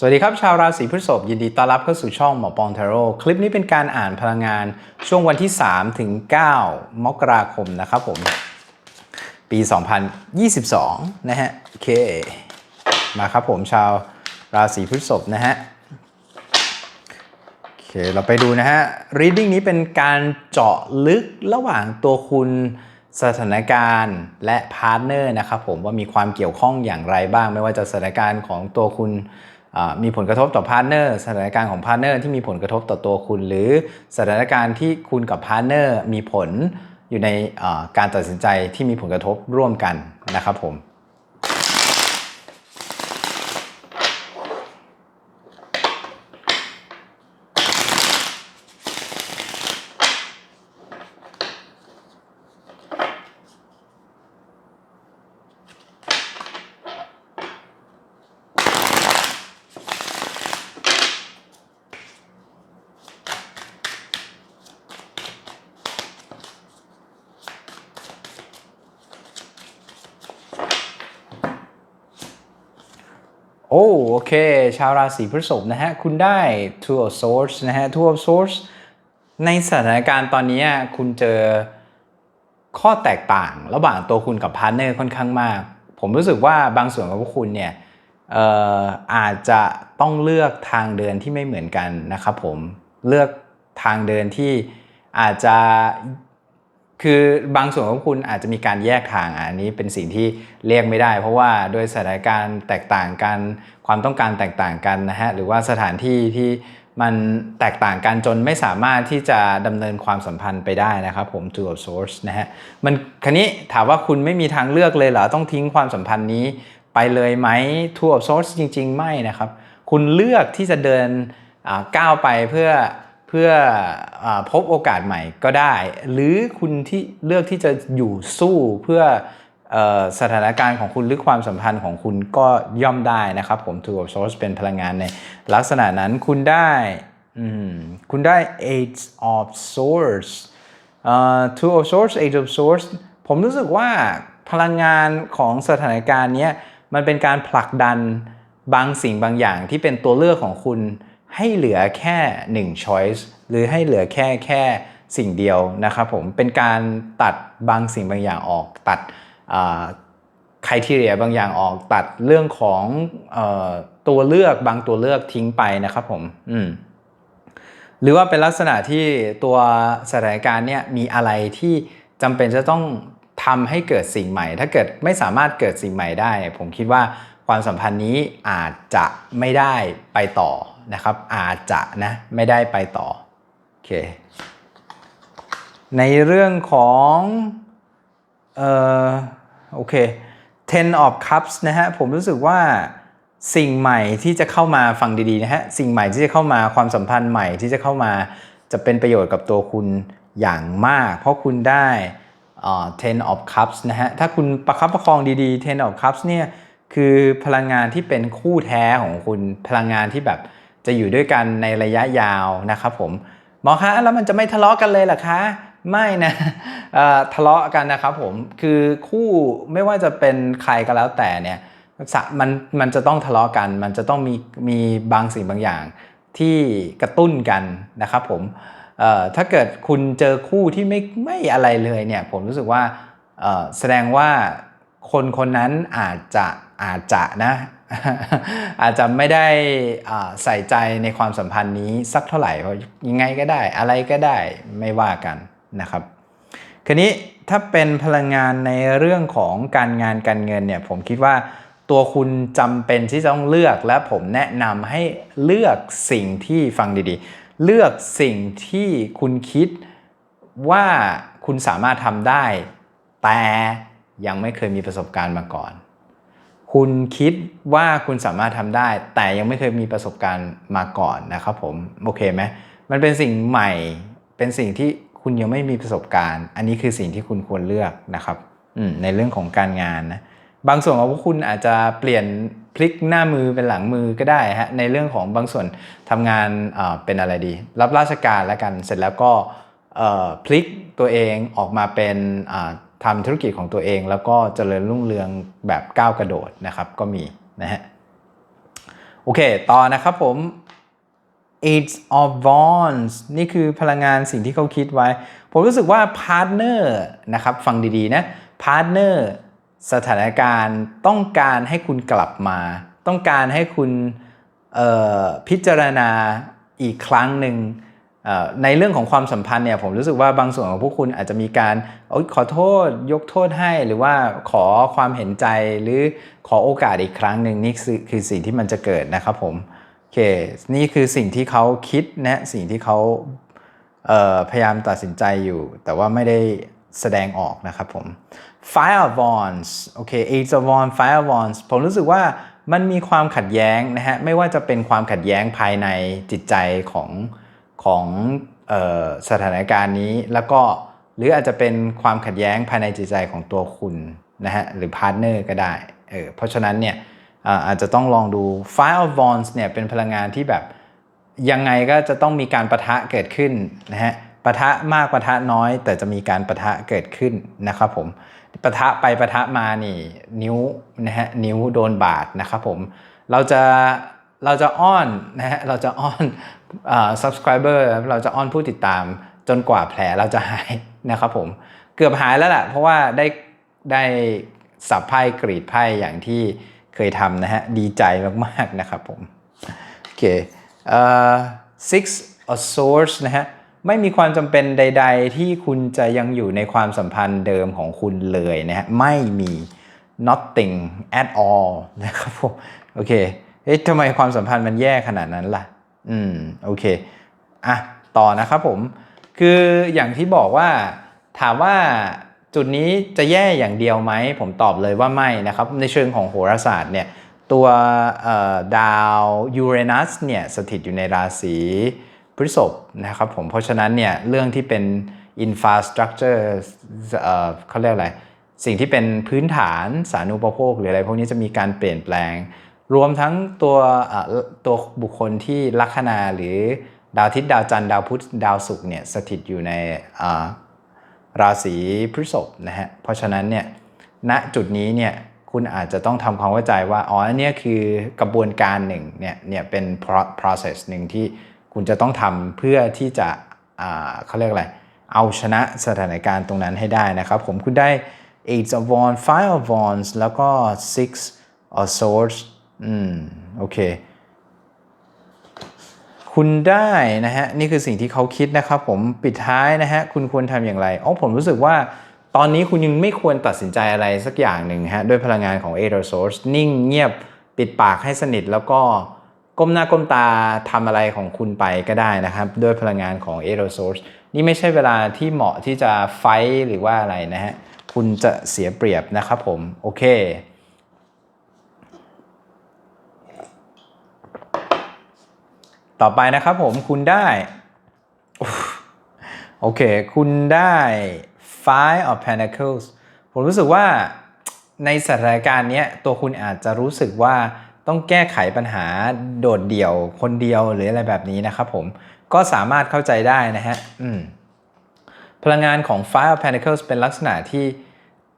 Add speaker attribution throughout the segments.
Speaker 1: สวัสดีครับ ชาวราศีพฤษภยินดีต้อนรับเข้าสู่ช่องหมอปองเทโร่คลิปนี้เป็นการอ่านพลังงานช่วงวันที่ 3 ถึง 9 มกราคมนะครับผม ปี 2022 นะฮะ โอเค มาครับผมชาวราศีพฤษภนะฮะ โอเค เราไปดูนะฮะ reading นี้เป็นการเจาะลึกระหว่างตัวคุณสถานการณ์และพาร์ทเนอร์นะครับผมว่ามีความเกี่ยวข้องอย่างไรบ้าง ไม่ว่าจะสถานการณ์ของตัวคุณ มีผลกระทบต่อพาร์เนอร์สถานการณ์ของพาร์เนอร์ที่มีผลกระทบต่อตัวคุณ หรือสถานการณ์ที่คุณกับพาร์เนอร์มีผลอยู่ในการตัดสินใจที่มีผลกระทบร่วมกันนะครับผม โอ้โอเค ชาวราศีพฤษภนะฮะ คุณได้ two of swords นะฮะ two of swords ในสถานการณ์ตอนนี้คุณเจอข้อแตกต่าง ระหว่างตัวคุณกับพาร์ทเนอร์ค่อนข้างมาก ผมรู้สึกว่าบางส่วนของพวกคุณเนี่ยอออาจจะต้องเลือกทางเดินที่ไม่เหมือนกันนะครับผมเลือกทางเดินที่อาจจะ คือบางส่วนของคุณอาจจะมีการแยกทางอะอันนี้เป็นสิ่งที่เรียกไม่ได้ เพราะว่าโดยสถานการณ์แตกต่างกัน ความต้องการแตกต่างกันนะฮะหรือว่าสถานที่ที่มันแตกต่างกันจนไม่สามารถที่จะดำเนินความสัมพันธ์ไปได้นะครับผม two of source นะฮะมันคันนี้ถามว่าคุณไม่มีทางเลือกเลยเหรอต้องทิ้งความสัมพันธ์นี้ไปเลยไหม two of source จริง ๆ ไม่นะครับ คุณเลือกที่จะเดินก้าวไปเพื่อ เพื่ออพบโอกาสใหม่ก็ได้ หรือคุณที่เลือกที่จะอยู่สู้เพื่ออสถานการณ์ของคุณหรือความสัมพันธ์ของคุณก็ย่อมได้นะครับผม Two of Swords เป็นพลังงานในลักษณะนั้นคุณได้คุณได้ Eight of Swords เอ่อ Two of Swords Eight of Swords ผมรู้สึกว่าพลังงานของสถานการณ์นี้มันเป็นการผลักดันบางสิ่งบางอย่างที่เป็นตัวเลือกของคุณ ให้เหลือแค่1 choice หรือให้เหลือแค่แค่สิ่งเดียวนะครับผมเป็นการตัดบางสิ่งบางอย่างออก ตัดคุณทีเรียบางอย่างออก ตัดเรื่องของออตัวเลือกบางตัวเลือกทิ้งไปนะครับผมอืมหรือว่าเป็นลักษณะที่ตัวสถานการณ์เนี่ยมีอะไรที่จำเป็นจะต้องทำให้เกิดสิ่งใหม่ ถ้าเกิดไม่สามารถเกิดสิ่งใหม่ได้ ผมคิดว่า ความสัมพันธ์นี้อาจจะไม่ได้ไปต่อนะครับ อาจจะนะไม่ได้ไปต่อโอเคในเรื่องของเอ่อโอเค ten of cups นะฮะผมรู้สึกว่าสิ่งใหม่ที่จะเข้ามาฟังดีๆนะฮะสิ่งใหม่ที่จะเข้ามาความสัมพันธ์ใหม่ที่จะเข้ามาจะเป็นประโยชน์กับตัวคุณอย่างมาก เพราะคุณได้ ten of cups นะฮะถ้าคุณประคับประคองดีๆ ten of cups เนี่ย คือพลังงานที่เป็นคู่แท้ของคุณพลังงานที่แบบจะอยู่ด้วยกันในระยะยาวนะครับผมหมอคะแล้วมันจะไม่ทะเลาะกันเลยหรอคะ ไม่นะทะเลาะกันนะครับผมคือคู่ไม่ว่าจะเป็นใครก็แล้วแต่เนี่ยมันมันจะต้องทะเลาะกัน มันจะต้องมีมีบางสิ่งบางอย่างที่กระตุ้นกันนะครับผมถ้าเกิดคุณเจอคู่ที่ไม่ไม่อะไรเลยเนี่ยผมรู้สึกว่าแสดงว่า คนคนนั้นอาจจะอาจจะนะ อาจจะไม่ได้ใส่ใจในความสัมพันธ์นี้สักเท่าไหร่เพราะยังไงก็ได้ อะไรก็ได้ไม่ว่ากันนะครับคราวนี้ถ้าเป็นพลังงานในเรื่องของการงานการเงินเนี่ยผมคิดว่าตัวคุณจำเป็นที่จะต้องเลือกและผมแนะนำให้เลือกสิ่งที่ฟังดีๆ เลือกสิ่งที่คุณคิดว่าคุณสามารถทำได้ แต่ ยังไม่เคยมีประสบการณ์มาก่อน คุณคิดว่าคุณสามารถทำได้ แต่ยังไม่เคยมีประสบการณ์มาก่อนนะครับผมโอเคไหมมันเป็นสิ่งใหม่เป็นสิ่งที่คุณยังไม่มีประสบการณ์ อันนี้คือสิ่งที่คุณควรเลือกนะครับในเรื่องของการงานนะบางส่วนของพวกคุณอาจจะเปลี่ยนพลิกหน้ามือเป็นหลังมือก็ได้ฮะในเรื่องของบางส่วนทำงานเป็นอะไรดี รับราชการแล้วกันเสร็จแล้วก็พลิกตัวเองออกมาเป็น ทำธุรกิจของตัวเอง แล้วก็เจริญรุ่งเรืองแบบก้าวกระโดดนะครับ ก็มีนะฮะโอเค ต่อนะครับผม Eight of Wands นี่คือพลังงานสิ่งที่เขาคิดไว้ ผมรู้สึกว่า partner นะครับ ฟังดีๆนะ partner สถานการณ์ต้องการให้คุณกลับมา ต้องการให้คุณพิจารณาอีกครั้งหนึ่ง ในเรื่องของความสัมพันธ์เนี่ยผมรู้สึกว่าบางส่วนของพวกคุณอาจจะมีการอขอโทษยกโทษให้หรือว่าขอความเห็นใจหรือขอโอกาสอีกครั้งหนึ่งนี่คือสิ่งที่มันจะเกิดนะครับผมโอเคนี่คือสิ่งที่เขาคิดนะสิ่งที่เขาพยายามตัดสินใจอยู่ แต่ว่าไม่ได้แสดงออกนะครับผม Fire of Wands โอเค Eight of Wands Fire of Wands ผมรู้สึกว่ามันมีความขัดแย้งนะฮะไม่ว่าจะเป็นความขัดแย้งภายในจิตใจของ ของออสถานการณ์นี้ แล้วก็หรืออาจจะเป็นความขัดแย้งภายในจิตใจของตัวคุณนะฮะหรือพาร์ทเนอร์ก็ได้เออเพราะฉะนั้นเนี่ยอาจจะต้องลองดู Fire of Wands เนี่ยเป็นพลังงานที่แบบยังไงก็จะต้องมีการประทะเกิดขึ้นนะฮะปะทะมากปะทะน้อย แต่จะมีการปะทะเกิดขึ้นนะครับผมปะทะไปปะทะมานี่นิ้วนะฮะนิ้วโดนบาดนะครับผมเราจะเราจะอ้อนนะฮะเราจะอ้อน subscriber เราจะอ้อนผู้ติดตามจนกว่าแผลเราจะหายนะครับผมเกือบหายแล้วแหละเพราะว่าได้ได้สับไพ่กรีดไพ่อย่างที่เคยทำนะฮะ ดีใจมาก ๆ นะครับผม โอเค six of swords นะฮะ ไม่มีความจำเป็นใด ๆ ที่คุณจะยังอยู่ในความสัมพันธ์เดิมของคุณเลยนะฮะ ไม่มี nothing at all นะครับผม โอเค เอ๊ะทำไมความสัมพันธ์มันแย่ขนาดนั้นล่ะ อืมโอเคอะต่อนะครับผม คืออย่างที่บอกว่าถามว่าจุดนี้จะแย่อย่างเดียวไหม ผมตอบเลยว่าไม่นะครับ ในเชิงของโหราศาสตร์เนี่ยตัวดาวยูเรนัสเนี่ยสถิตอยู่ในราศีพฤษภนะครับผมเพราะฉะนั้นเนี่ยเรื่องที่เป็น infrastructure เขาเรียกอะไร สิ่งที่เป็นพื้นฐานสารุปโภคหรืออะไรพวกนี้จะมีการเปลี่ยนแปลง รวมทั้งตัวตัวบุคคลที่ลัคนาหรือดาวทิศดาวจันทร์ดาวพุธดาวศุกร์เนี่ยสถิตอยู่ในราศีพฤษภนะฮะเพราะฉะนั้นเนี่ยณจุดนี้เนี่ยคุณอาจจะต้องทำความเข้าใจว่าอ๋ออันนี้คือกระบวนการหนึ่งเนี่ยเนี่ยเป็น process หนึ่งที่คุณจะต้องทำเพื่อที่จะเขาเรียกอะไร เอาชนะสถานการณ์ตรงนั้นให้ได้นะครับ ผมคุณได้ eight of wands five of wands แล้วก็ six of swords อืม โอเค คุณได้นะฮะ นี่คือสิ่งที่เขาคิดนะครับผมปิดท้ายนะฮะ คุณควรทำอย่างไรอ๋อผมรู้สึกว่าตอนนี้คุณยังไม่ควรตัดสินใจอะไรสักอย่างหนึ่งฮะ ด้วยพลังงานของ eight of swords นิ่งเงียบปิดปากให้สนิทแล้วก็ก้มหน้าก้มตาทำอะไรของคุณไปก็ได้นะครับ ด้วยพลังงานของ a e r o Source นี่ไม่ใช่เวลาที่เหมาะที่จะไฟหรือว่าอะไรนะฮะ คุณจะเสียเปรียบนะครับผม โอเค ต่อไปนะครับผมคุณได้ โอเค คุณได้ Five of Pentacles ผมรู้สึกว่าในสถานการณ์นี้ตัวคุณอาจจะรู้สึกว่าต้องแก้ไขปัญหาโดดเดี่ยวคนเดียวหรืออะไรแบบนี้นะครับผมก็สามารถเข้าใจได้นะฮะพลังงานของ Five of Pentacles เป็นลักษณะที่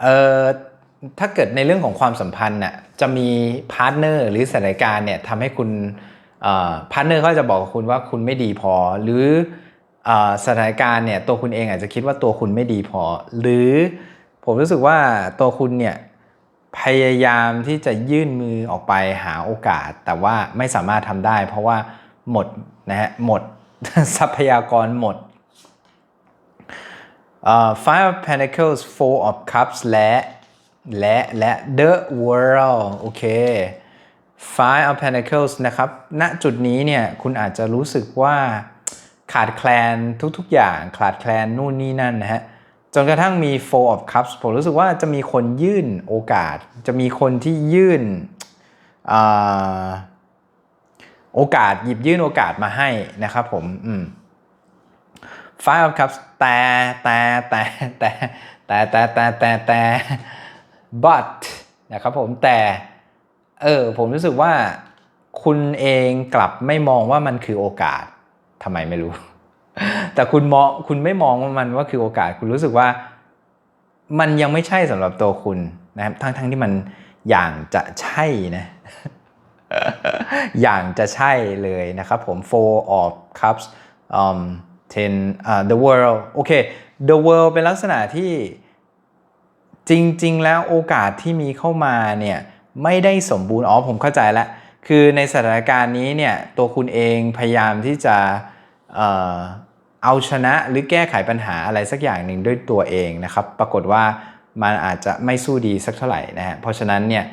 Speaker 1: เอ่อถ้าเกิดในเรื่องของความสัมพันธ์น่ะจะมีพาร์ทเนอร์หรือสถานการณ์เนี่ยทำให้คุณ พาร์ทเนอร์เขาจะบอกคุณว่าคุณไม่ดีพอ หรือสถานการณ์เนี่ยตัวคุณเองอาจจะคิดว่าตัวคุณไม่ดีพอ หรือผมรู้สึกว่าตัวคุณเนี่ยพยายามที่จะยื่นมือออกไปหาโอกาส แต่ว่าไม่สามารถทำได้ เพราะว่าหมดนะฮะหมดทรัพยากรหมด uh, Five of Pentacles Four of Cups และและและ The World โอเค Five of Pentacles นะครับ ณ จุดนี้เนี่ยคุณอาจจะรู้สึกว่าขาดแคลนทุกๆ อย่าง ขาดแคลนนู่นนี่นั่นนะฮะ จนกระทั่งมี Four of Cups ผมรู้สึกว่าจะมีคนยื่นโอกาส จะมีคนที่ยื่นโอกาสหยิบยื่นโอกาสมาให้นะครับผม อืม Five of Cups แต่แต่แต่แต่แต่แต่แต่แต่แต่ but นะครับผมแต่ เออผมรู้สึกว่าคุณเองกลับไม่มองว่ามันคือโอกาสทำไมไม่รู้ แต่คุณมองคุณไม่มองว่ามันว่าคือโอกาส คุณรู้สึกว่า มันยังไม่ใช่สำหรับตัวคุณนะครับ ทั้งทั้งที่มันอย่างจะใช่นะ อย่างจะใช่เลยนะครับผม four of cups um ten uh, the world โอเค the world เป็นลักษณะที่จริง ๆ แล้วโอกาสที่มีเข้ามาเนี่ย ไม่ได้สมบูรณ์อ๋อผมเข้าใจแล้วคือในสถานการณ์นี้เนี่ยตัวคุณเองพยายามที่จะเอ่อเอาชนะหรือแก้ไขปัญหาอะไรสักอย่างหนึ่งด้วยตัวเองนะครับ ปรากฏว่ามันอาจจะไม่สู้ดีสักเท่าไหร่นะฮะเพราะฉะนั้นเนี่ย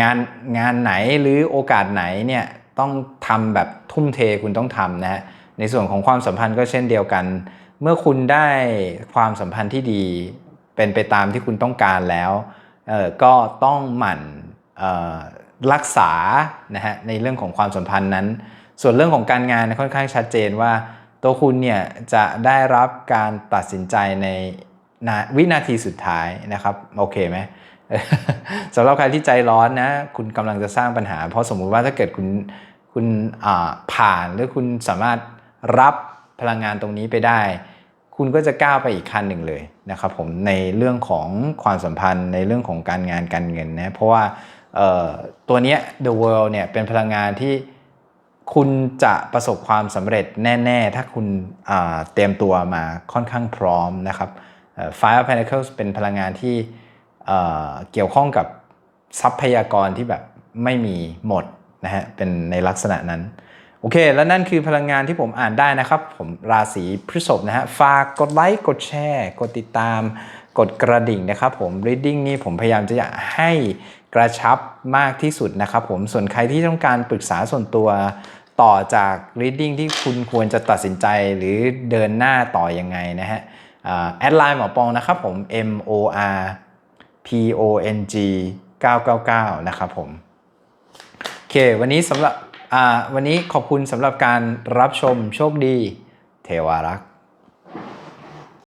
Speaker 1: งานงานไหนหรือโอกาสไหนเนี่ยต้องทำแบบทุ่มเทคุณต้องทำนะฮะในส่วนของความสัมพันธ์ก็เช่นเดียวกัน เมื่อคุณได้ความสัมพันธ์ที่ดี เป็นไปตามที่คุณต้องการแล้วเออก็ต้องหมั่น รักษานะฮะในเรื่องของความสัมพันธ์นั้น ส่วนเรื่องของการงานค่อนข้างชัดเจนว่า ตัวคุณเนี่ยจะได้รับการตัดสินใจในนาวินาทีสุดท้ายนะครับโอเคไหมสำหรับใครที่ใจร้อนนะคุณกำลังจะสร้างปัญหา เพราะสมมุติว่าถ้าเกิดคุณคุณผ่านหรือคุณสามารถรับพลังงานตรงนี้ไปได้ คุณก็จะก้าวไปอีกขั้นหนึ่งเลยนะครับผมในเรื่องของความสัมพันธ์ในเรื่องของการงานการเงินนะเพราะว่า ตัวนี้ the world เนี่ยเป็นพลังงานที่คุณจะประสบความสำเร็จแน่ ๆ ถ้าคุณเตรียมตัวมาค่อนข้างพร้อมนะครับ Five of Pentacles เป็นพลังงานที่เเกี่ยวข้องกับทรัพยากรที่แบบไม่มีหมดนะฮะเป็นในลักษณะนั้น โอเค แล้วนั่นคือพลังงานที่ผมอ่านได้นะครับ ผมราศีพฤษภนะฮะฝากกดไลค์ กดแชร์ กดติดตาม กดกระดิ่งนะครับผม reading นี่ผมพยายามจะอยากให้ กระชับมากที่สุดนะครับผมส่วนใครที่ต้องการปรึกษาส่วนตัวต่อจาก reading ที่คุณควรจะตัดสินใจหรือเดินหน้าต่อยังไงนะฮะแอดไลน์หมอปองนะครับผม M O R P O N G 999 นะครับผม โอเค วันนี้สำหรับวันนี้ขอบคุณสำหรับการรับชมโชคดี เทวารักษ์